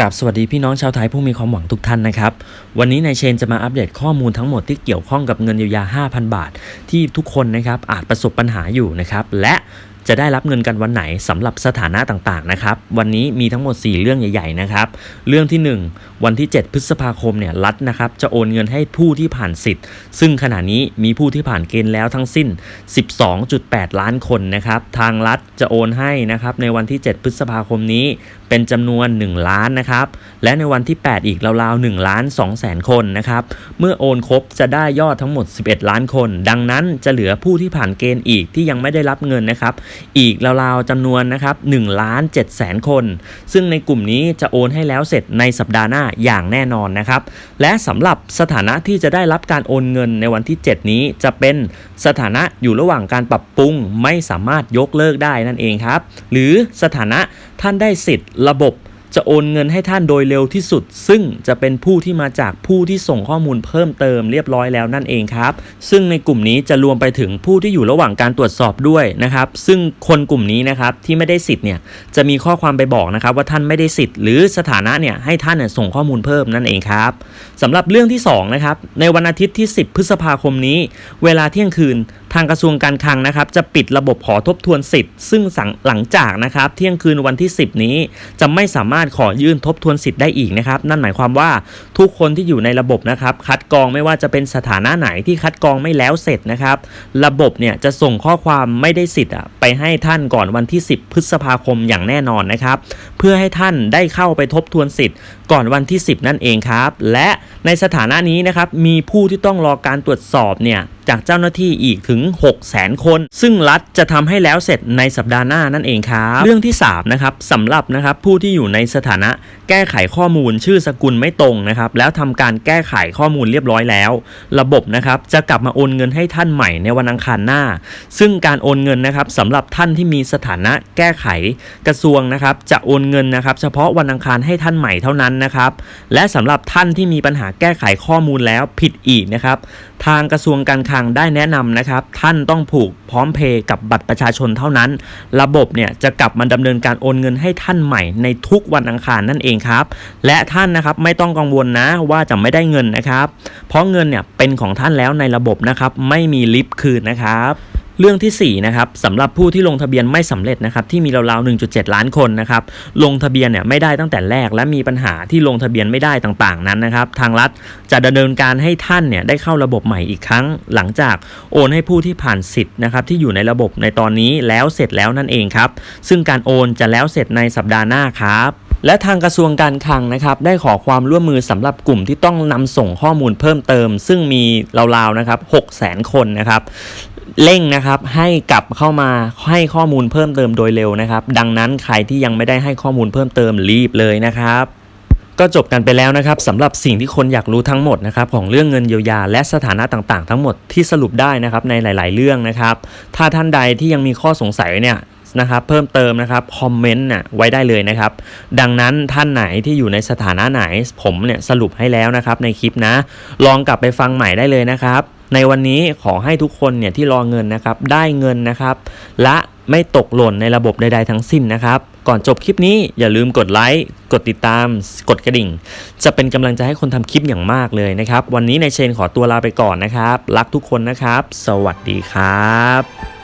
กับสวัสดีพี่น้องชาวไทยผู้มีความหวังทุกท่านนะครับ วันนี้นายเชนจะมาอัปเดตข้อมูลทั้งหมดที่เกี่ยวข้องกับเงินเยียวยา 5,000 บาท ที่ทุกคนนะครับอาจประสบปัญหาอยู่นะครับและจะได้รับเงินกันวันไหนสำหรับสถานะต่างๆนะครับ วันนี้มีทั้งหมด 4 เรื่องใหญ่ ๆ นะครับ เรื่องที่ 1 วันที่ 7 พฤษภาคมเนี่ยรัฐนะครับจะโอนเงินให้ผู้ที่ผ่านสิทธิ์ ซึ่งขณะนี้มีผู้ที่ผ่านเกณฑ์แล้วทั้งสิ้น 12.8 ล้านคนนะครับ ทางรัฐจะโอนให้นะครับในวันที่ 7 พฤษภาคมนี้เป็นจำนวน 1 ล้านนะครับ และในวันที่ 8 อีกราวๆ1ล้าน2แสนคนนะครับ เมื่อโอนครบจะได้ยอดทั้งหมด 11 ล้านคน ดังนั้นจะเหลือผู้ที่ผ่านเกณฑ์อีกที่ยังไม่ได้รับเงินนะครับ อีกราวๆจำนวนนะครับ1ล้าน7แสนคน ซึ่งในกลุ่มนี้จะโอนให้แล้วเสร็จในสัปดาห์หน้าอย่างแน่นอนนะครับ และสำหรับสถานะที่จะได้รับการโอนเงินในวันที่ 7 นี้จะเป็นสถานะอยู่ระหว่างการปรับปรุงไม่สามารถยกเลิกได้นั่นเองครับ หรือสถานะท่านได้สิทธิ์ระบบ จะโอนเงินให้ท่านโดยเร็วที่สุด ซึ่งจะเป็นผู้ที่มาจากผู้ที่ส่งข้อมูลเพิ่มเติมเรียบร้อยแล้วนั่นเองครับ ซึ่งในกลุ่มนี้จะรวมไปถึงผู้ที่อยู่ระหว่างการตรวจสอบด้วยนะครับ ซึ่งคนกลุ่มนี้นะครับที่ไม่ได้สิทธิ์เนี่ยจะมีข้อความไปบอกนะครับว่าท่านไม่ได้สิทธิ์หรือสถานะเนี่ยให้ท่านเนี่ยส่งข้อมูลเพิ่มนั่นเองครับสำหรับเรื่องที่สองนะครับในวันอาทิตย์ที่ 10 พฤษภาคมนี้ เวลาเที่ยงคืน ทางกระทรวงการคลังนะครับจะปิดระบบขอทบทวนสิทธิ์ ซึ่งสังหลังจากนะครับเที่ยงคืนวันที่ 10 นี้ จะไม่สามารถขอยื่นทบทวนสิทธิ์ได้อีกนะครับนั่นหมายความว่าทุกคนที่อยู่ในระบบนะครับคัดกรองไม่ว่าจะเป็นสถานะไหนที่คัดกรองไม่แล้วเสร็จนะครับระบบเนี่ยจะส่งข้อความไม่ได้สิทธิ์อะไปให้ท่านก่อนวันที่ 10 พฤษภาคมอย่างแน่นอนนะครับเพื่อให้ท่านได้เข้าไปทบทวนสิทธิ์ ก่อนวันที่ 10 นั่นเองครับและในสถานะนี้นะครับมีผู้ที่ต้องรอการตรวจสอบเนี่ย จากเจ้าหน้าที่อีกถึง 6 0 0 0 0คน ซึ่งรัฐจะทำให้แล้วเสร็จในสัปดาห์หน้านั่นเองครับเรื่องที่3นะครับสำหรับนะครับผู้ที่อยู่ในสถานะแก้ไขข้อมูลชื่อสกุลไม่ตรงนะครับแล้วทำการแก้ไขข้อมูลเรียบร้อยแล้ว ระบบนะครับจะกลับมาโอนเงินให้ท่านใหม่ในวันอังคารหน้า ซึ่งการโอนเงินนะครับสำหรับท่านที่มีสถานะแก้ไขกระทรวงนะครับจะโอนเงินนะครับเฉพาะวันอังคารให้ท่านใหม่เท่านั้นนะครับและสำหรับท่านที่มีปัญหาแก้ไขข้อมูลแล้วผิดอีกนะครับ ทางกระทรวงการคลังได้แนะนำนะครับ ท่านต้องผูกพร้อมเพย์กับบัตรประชาชนเท่านั้น ระบบเนี่ยจะกลับมาดำเนินการโอนเงินให้ท่านใหม่ในทุกวันอังคารนั่นเองครับ และท่านนะครับไม่ต้องกังวลนะว่าจะไม่ได้เงินนะครับ เพราะเงินเนี่ยเป็นของท่านแล้วในระบบนะครับ ไม่มีลิฟต์คืนนะครับ เรื่องที่4นะครับสำหรับผู้ที่ลงทะเบียนไม่สำเร็จนะครับที่มีราวๆ 1.7 ล้านคนนะครับลงทะเบียนเนี่ยไม่ได้ตั้งแต่แรก และมีปัญหาที่ลงทะเบียนไม่ได้ต่างๆนั้นนะครับ ทางรัฐจะดำเนินการให้ท่านเนี่ยได้เข้าระบบใหม่อีกครั้ง หลังจากโอนให้ผู้ที่ผ่านสิทธิ์นะครับที่อยู่ในระบบในตอนนี้แล้วเสร็จแล้วนั่นเองครับซึ่งการโอนจะแล้วเสร็จในสัปดาห์หน้าครับและทางกระทรวงการคลังนะครับได้ขอความร่วมมือสำหรับกลุ่มที่ต้องนำส่งข้อมูลเพิ่มเติม ซึ่งมีราวๆนะครับ6 0 0 0 0 0คนนะครับ เร่งนะครับให้กลับเข้ามาให้ข้อมูลเพิ่มเติมโดยเร็วนะครับ ดังนั้นใครที่ยังไม่ได้ให้ข้อมูลเพิ่มเติมรีบเลยนะครับก็จบกันไปแล้วนะครับสำหรับสิ่งที่คนอยากรู้ทั้งหมดนะครับของเรื่องเงินเยียวยาและสถานะต่างๆ ทั้งหมดที่สรุปได้นะครับในหลาย ๆ เรื่องนะครับ ถ้าท่านใดที่ยังมีข้อสงสัยเนี่ยนะครับเพิ่มเติมนะครับคอมเมนต์น่ะไว้ได้เลยนะครับ ดังนั้นท่านไหนที่อยู่ในสถานะไหนผมเนี่ยสรุปให้แล้วนะครับในคลิปนะ ลองกลับไปฟังใหม่ได้เลยนะครับ ในวันนี้ขอให้ทุกคนเนี่ยที่รอเงินนะครับได้เงินนะครับ และไม่ตกหล่นในระบบใดๆทั้งสิ้นนะครับ ก่อนจบคลิปนี้อย่าลืมกดไลค์กดติดตาม กดกระดิ่ง จะเป็นกำลังใจให้คนทำคลิปอย่างมากเลยนะครับ วันนี้ในเชนขอตัวลาไปก่อนนะครับ รักทุกคนนะครับ สวัสดีครับ